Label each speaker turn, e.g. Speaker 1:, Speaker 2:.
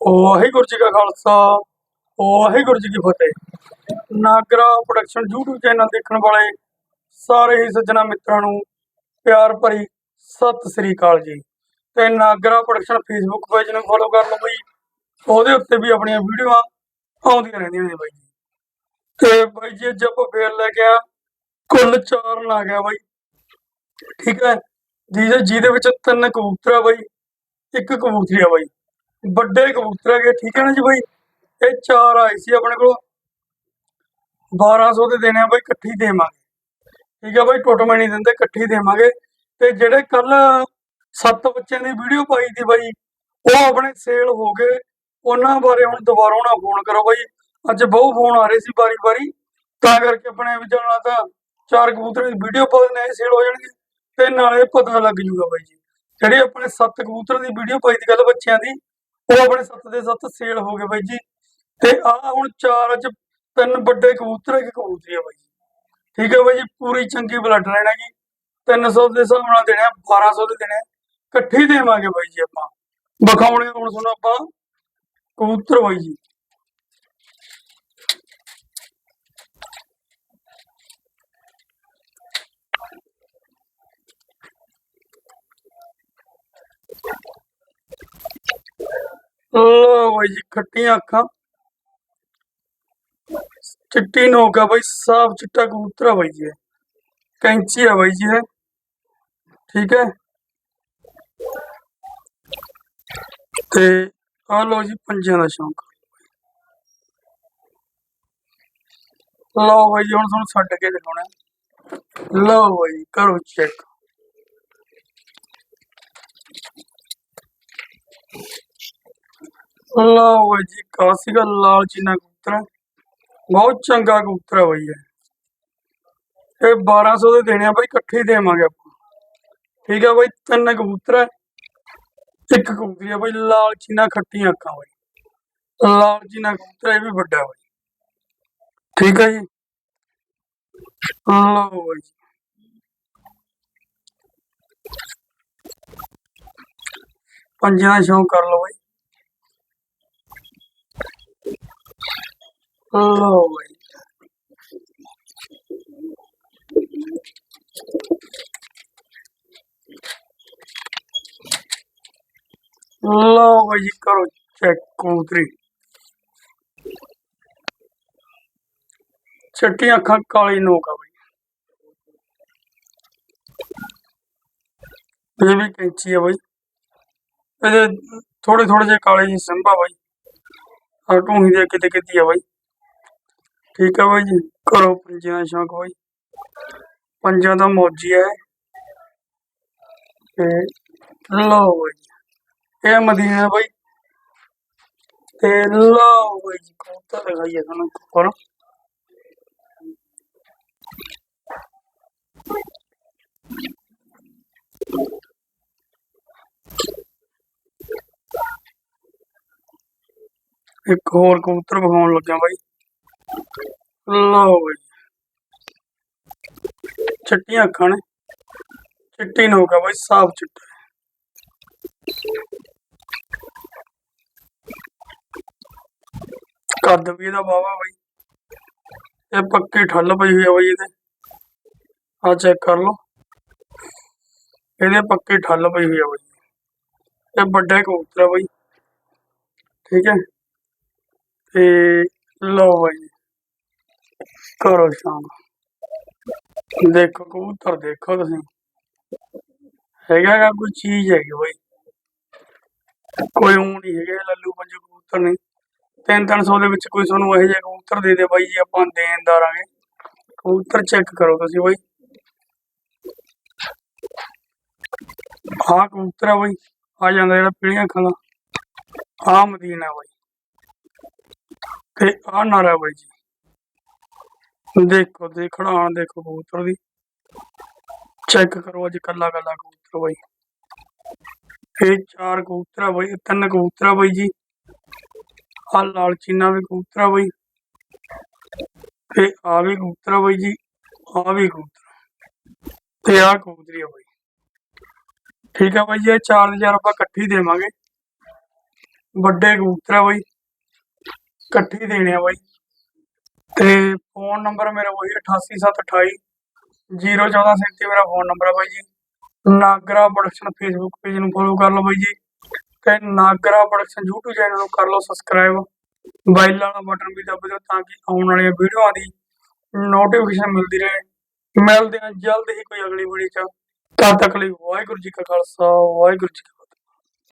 Speaker 1: ਵਾਹਿਗੁਰੂ ਜੀ ਕਾ ਖਾਲਸਾ, ਵਾਹਿਗੁਰੂ ਜੀ ਕੀ ਫਤਿਹ। Nagra production YouTube channel ਦੇਖਣ ਵਾਲੇ ਸਾਰੇ ਹੀ ਸੱਜਣਾ ਮਿੱਤਰਾਂ ਨੂੰ ਪਿਆਰ ਭਰੀ ਸਤਿ ਸ੍ਰੀ ਅਕਾਲ ਜੀ। ਤੇ ਨਾਗਰਾ ਪ੍ਰੋਡਕਸ਼ਨ ਫੇਸਬੁੱਕ ਪੇਜ ਨੂੰ ਫੋਲੋ ਕਰ ਲਓ ਬਈ। ਉਹਦੇ ਉੱਤੇ ਵੀ ਆਪਣੀਆਂ ਵੀਡੀਓਆਂ ਆਉਂਦੀਆਂ ਰਹਿੰਦੀਆਂ ਨੇ ਬਾਈ। ਜੀ ਤੇ ਬਾਈ ਜੀ, ਅੱਜ ਆਪਾਂ ਫੇਰ ਲੈ ਕੇ ਆ, ਕੁੱਲ ਚਾਰ ਨਾ ਗਿਆ ਬਾਈ। ਠੀਕ ਹੈ? ਜਿਹਦੇ ਜਿਹਦੇ ਵਿੱਚ ਤਿੰਨ ਕਬੂਤਰ ਆ ਬਾਈ। ਇੱਕ ਕਬੂਤਰੀ ਆ ਬਾਈ। ਵੱਡੇ ਕਬੂਤਰ ਹੈਗੇ, ਠੀਕ ਹੈ ਨਾ ਜੀ ਬਾਈ? ਇਹ ਚਾਰ ਆਏ ਸੀ ਆਪਣੇ ਕੋਲ। 1200 ਦੇ ਦੇਣੇ ਆ ਬਾਈ, ਇਕੱਠੀ ਦੇਵਾਂਗੇ। ਠੀਕ ਹੈ ਬਾਈ ਟੋਟਲ ਨਹੀਂ ਦਿੰਦੇ, ਇਕੱਠੀ ਦੇਵਾਂਗੇ। ਤੇ ਜਿਹੜੇ ਕੱਲ ਸੱਤ ਬੱਚਿਆਂ ਦੀ ਵੀਡੀਓ ਪਾਈ ਸੀ ਬਾਈ, ਉਹ ਆਪਣੇ ਸੇਲ ਹੋ ਗਏ। ਉਹਨਾਂ ਬਾਰੇ ਹੁਣ ਦੁਬਾਰਾ ਨਾ ਫੋਨ ਕਰੋ ਬਾਈ। ਅੱਜ ਬਹੁਤ ਫੋਨ ਆ ਰਹੇ ਸੀ ਵਾਰੀ ਵਾਰੀ ਤਾਂ ਕਰਕੇ ਆਪਣੇ ਵੀ ਜਾਣਾ ਤਾਂ ਚਾਰ ਕਬੂਤਰਾਂ ਦੀ ਵੀਡੀਓ ਪਾ ਦਿੰਦੇ ਸੇਲ ਹੋ ਜਾਣਗੇ। ਤੇ ਨਾਲੇ ਪਤਾ ਲੱਗ ਜੂਗਾ ਬਾਈ ਜੀ। ਜਿਹੜੇ ਆਪਣੇ ਸੱਤ ਕਬੂਤਰਾਂ ਦੀ ਵੀਡੀਓ ਪਾਈ ਸੀ ਕੱਲ ਬੱਚਿਆਂ ਦੀ ਉਹ ਆਪਣੇ ਸੱਤ ਦੇ ਸੱਤ ਸੇਲ ਹੋ ਗਏ ਬਾਈ ਜੀ। ਤੇ ਆ ਹੁਣ ਚਾਰ ਅੱਜ ਤਿੰਨ ਵੱਡੇ ਕਬੂਤਰ ਇੱਕ ਕਬੂਤਰੀ ਆ ਬਾਈ ਜੀ। ਠੀਕ ਹੈ ਬਾਈ ਜੀ, ਪੂਰੀ ਚੰਗੀ ਬਲੱਡ ਲਾਈਨ ਹੈਗੀ 300 ਦੇ ਹਿਸਾਬ ਨਾਲ ਦੇਣੇ ਆ 1200 ਦੇ ਦੇਣੇ ਆ। ਇਕੱਠੀ ਦੇਵਾਂਗੇ ਬਾਈ ਜੀ ਆਪਾਂ। ਵਿਖਾਉਣੇ ਹੁਣ ਸੁਣੋ ਆਪਾਂ ਕਬੂਤਰ ਬਾਈ ਜੀ ਲੋ ਬਾਈ ਜੀ ਖੱਟੀਆਂ ਅੱਖਾਂ ਚਿੱਟੀ ਨੋਕ ਆ ਬਾਈ ਸਾਫ਼ ਚਿੱਟਾ ਕਬੂਤਰ ਆ ਬਾਈ ਜੀ ਇਹ। ਕੈਂਚੀ ਆ ਬਾਈ ਜੀ ਇਹ ਠੀਕ ਹੈ ਤੇ ਆ ਲੋ ਜੀ ਪੰਜਾਂ ਦਾ ਸ਼ੌਂਕ ਲਓ ਬਾਈ ਜੀ ਹੁਣ ਤੁਹਾਨੂੰ ਛੱਡ ਕੇ ਦਿਖਾਉਣਾ ਲਓ ਬਾਈ ਜੀ ਕਾਸੀਗਾ ਲਾਲ ਚੀਨਾ ਕਬੂਤਰ ਬਹੁਤ ਚੰਗਾ ਕਬੂਤਰ ਹੈ ਬਾਈ ਇਹ। ਇਹ 1200 ਦੇ ਦੇਣੇ ਆ ਬਾਈ, ਇਕੱਠੇ ਦੇਵਾਂਗੇ ਆਪਾਂ। ਠੀਕ ਹੈ ਬਾਈ, ਤਿੰਨ ਕਬੂਤਰ ਹੈ। ਇੱਕ ਕਬੂਤਰੀ ਹੈ ਬਾਈ, ਲਾਲ ਚੀਨਾ ਖੱਟੀਆਂ ਅੱਖਾਂ ਬਾਈ। ਲਾਲ ਚੀਨਾ ਕਬੂਤਰ ਇਹ ਵੀ ਵੱਡਾ ਬਾਈ। ਠੀਕ ਹੈ ਜੀ। ਲਓ ਬਾਈ ਪੰਜਾਂ ਦਾ ਸ਼ੌਂਕ ਕਰ ਲਓ ਬਾਈ। ਲਓ ਲਓ ਬਾਈ ਜੀ ਕਰੋ ਚੈੱਕ ਕਬੂਤਰੀ ਚਿੱਟੀਆਂ ਅੱਖਾਂ ਕਾਲੀ ਨੋਕ ਆ ਬਾਈ ਇਹ ਵੀ ਕੈਂਚੀ ਆ ਬਾਈ ਇਹਦੇ ਥੋੜੇ ਥੋੜੇ ਜਿਹੇ ਕਾਲੇ ਜੀ ਸੰਭਾ ਬਾਈ ਆ ਢੂਹੀ ਦੇ ਕਿਤੇ ਕਿਤੇ ਆ ਬਾਈ ਠੀਕ ਹੈ ਬਾਈ ਜੀ ਕਰੋ ਪੰਜਿਆਂ ਦਾ ਸ਼ੌਂਕ ਬਾਈ। ਪੰਜਾਂ ਦਾ ਮੌਜੀ ਹੈ। ਤੇ ਲਓ ਬਾਈ ਇਹ ਮਦੀਨਾ ਬਾਈ। ਤੇ ਲਓ ਬਾਈ ਜੀ, ਕਬੂਤਰ ਦਿਖਾਈਏ ਤੁਹਾਨੂੰ ਕੋਲ ਇੱਕ ਹੋਰ ਕਬੂਤਰ ਵਿਖਾਉਣ ਲੱਗਿਆ ਬਾਈ। ਲਓ ਬਾਈ। ਚਿੱਟੀਆਂ ਅੱਖਾਂ ਨੇ ਚਿੱਟੀ ਨੋਕ ਆ ਬਾਈ ਸਾਫ਼ ਚਿੱਟਾ। ਕੱਦ ਵੀ ਇਹਦਾ ਵਾਵਾ ਬਾਈ। ਇਹ ਪੱਕੀ ਠੱਲ ਪਈ ਹੋਈ ਆ ਬਾਈ ਇਹਦੇ। ਆ ਚੈੱਕ ਕਰ ਲਓ। ਇਹਦੇ ਪੱਕੀ ਠੱਲ ਪਈ ਹੋਈ ਆ ਬਾਈ। ਇਹ ਵੱਡਾ ਕਬੂਤਰ ਆ ਬਾਈ। ਠੀਕ ਹੈ। ਤੇ ਲਓ ਬਾਈ। ਕਰੋ ਸ਼ਾਮ। ਦੇਖੋ ਕਬੂਤਰ ਦੇਖੋ ਤੁਸੀਂ। ਹੈਗਾ ਗਾ ਕੋਈ ਚੀਜ਼ ਹੈਗੀ ਬਾਈ। ਕੋਈ ਊਂ ਨਹੀਂ ਹੈਗੇ ਲੱਲੂ ਪੰਜੂ ਕਬੂਤਰ ਨੇ। ਤਿੰਨ ਤਿੰਨ ਸੌ ਦੇ ਵਿੱਚ ਕੋਈ ਤੁਹਾਨੂੰ ਇਹੋ ਜਿਹੇ ਕਬੂਤਰ ਦੇ ਦੇ ਬਾਈ ਜੀ, ਆਪਾਂ ਦੇਣ ਦਾਰਾਂਗੇ ਕਬੂਤਰ ਚੈੱਕ ਕਰੋ ਤੁਸੀਂ ਬਾਈ। ਆਹ ਕਬੂਤਰ ਆ ਬਾਈ, ਆ ਜਾਂਦਾ ਜਿਹੜਾ ਪੀਲੀਆਂ ਅੱਖਾਂ ਦਾ। ਆ ਮਦੀਨਾ ਬਾਈ। ਤੇ ਆ ਨਾਰਾ ਬਾਈ ਜੀ। ਦੇਖੋ ਦੇਖਣਾ ਦੇਖੋ ਕਬੂਤਰ ਦੀ ਚੈੱਕ ਕਰੋ ਅੱਜ ਕੱਲਾ ਕੱਲਾ ਕਬੂਤਰ ਬਾਈ। ਇਹ ਚਾਰ ਕਬੂਤਰ ਆ ਬਾਈ ਤਿੰਨ ਕਬੂਤਰ ਬਾਈ ਜੀ। ਆ ਲਾਲ ਚੀਨਾ ਵੀ ਕਬੂਤਰ ਬਾਈ। ਤੇ ਆ ਵੀ ਕਬੂਤਰ ਬਾਈ ਜੀ ਆ ਵੀ ਕਬੂਤਰ। ਤੇ ਆ ਕਬੂਤਰੀ ਆ ਬਾਈ। ਠੀਕ ਆ ਬਾਈ ਜੀ, ਇਹ 4000 ਆਪਾਂ ਇਕੱਠੀ ਦੇਵਾਂਗੇ। ਵੱਡੇ ਕਬੂਤਰ ਬਾਈ। ਇਕੱਠੇ ਦੇਣੇ ਆ ਬਾਈ। ਤੇ ਫੋਨ ਨੰਬਰ ਮੇਰਾ ਉਹੀ 88728 01437 ਮੇਰਾ ਫੋਨ ਨੰਬਰ ਆ ਬਾਈ ਜੀ। ਨਾਗਰਾ ਪ੍ਰੋਡਕਸ਼ਨ ਫੇਸਬੁੱਕ ਪੇਜ ਨੂੰ ਫੋਲੋ ਕਰ ਲਓ ਬਾਈ ਜੀ। ਤੇ ਨਾਗਰਾ ਪ੍ਰੋਡਕਸ਼ਨ YouTube ਚੈਨਲ ਨੂੰ ਕਰ ਲਓ ਸਬਸਕ੍ਰਾਈਬ ਬੈਲ ਵਾਲਾ ਬਟਨ ਵੀ ਦੱਬ ਦਿਓ ਤਾਂ ਕਿ ਆਉਣ ਵਾਲੀਆਂ ਵੀਡੀਓਆਂ ਦੀ ਨੋਟੀਫਿਕੇਸ਼ਨ ਮਿਲਦੀ ਰਹੇ। ਮਿਲਦੇ ਹਾਂ ਜਲਦ ਹੀ ਕੋਈ ਅਗਲੀ ਵੀਡੀਓ ਚ। ਤਦ ਤੱਕ ਲਈ ਵਾਹਿਗੁਰੂ ਜੀ ਕਾ ਖਾਲਸਾ, ਵਾਹਿਗੁਰੂ ਜੀ ਕੀ